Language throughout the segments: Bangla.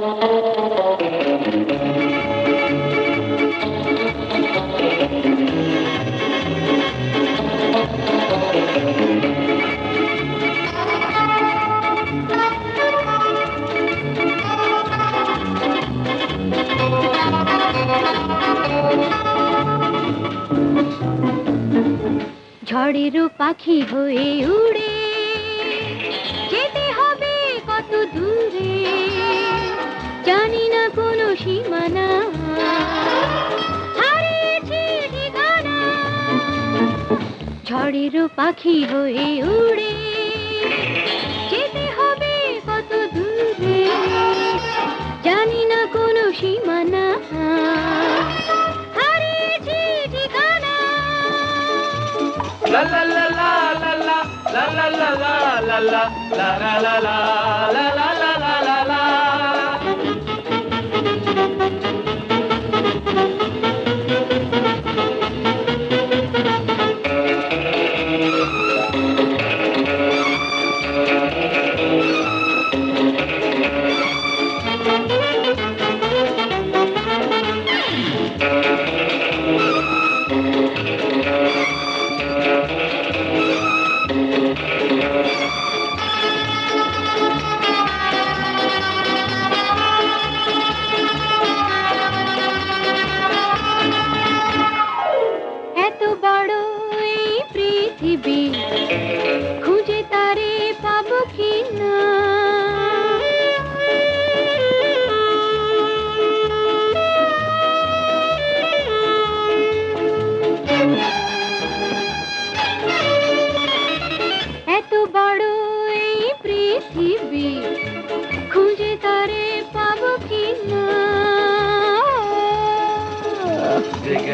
झड़ी रू पाखी हुए उड़े। ঝড়েরও পাখি হয়ে উড়ে যেতে হবে কত দূরে জানি না কোনো সীমানা হারিয়েছি ঠিকানা La la la la la la la la la la la la la la la la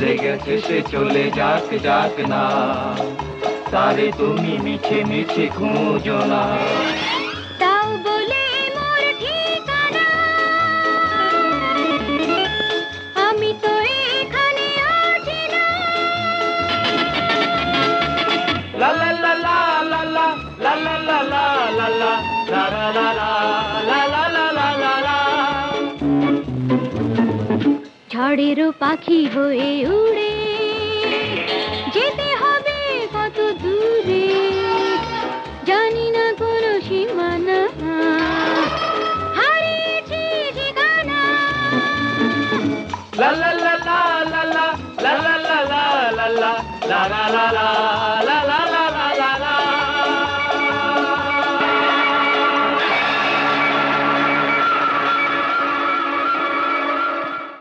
জেগে শেষে চলে যাক যাক না তারে তুমি মিছে মিছে খুঁজো না ঝড়েরও পাখি হয়ে উড়ে যেতে হবে কত দূরে জানি না কোনো সীমানা হারিয়েছি ঠিকানা la la la la la la la la la la la la la la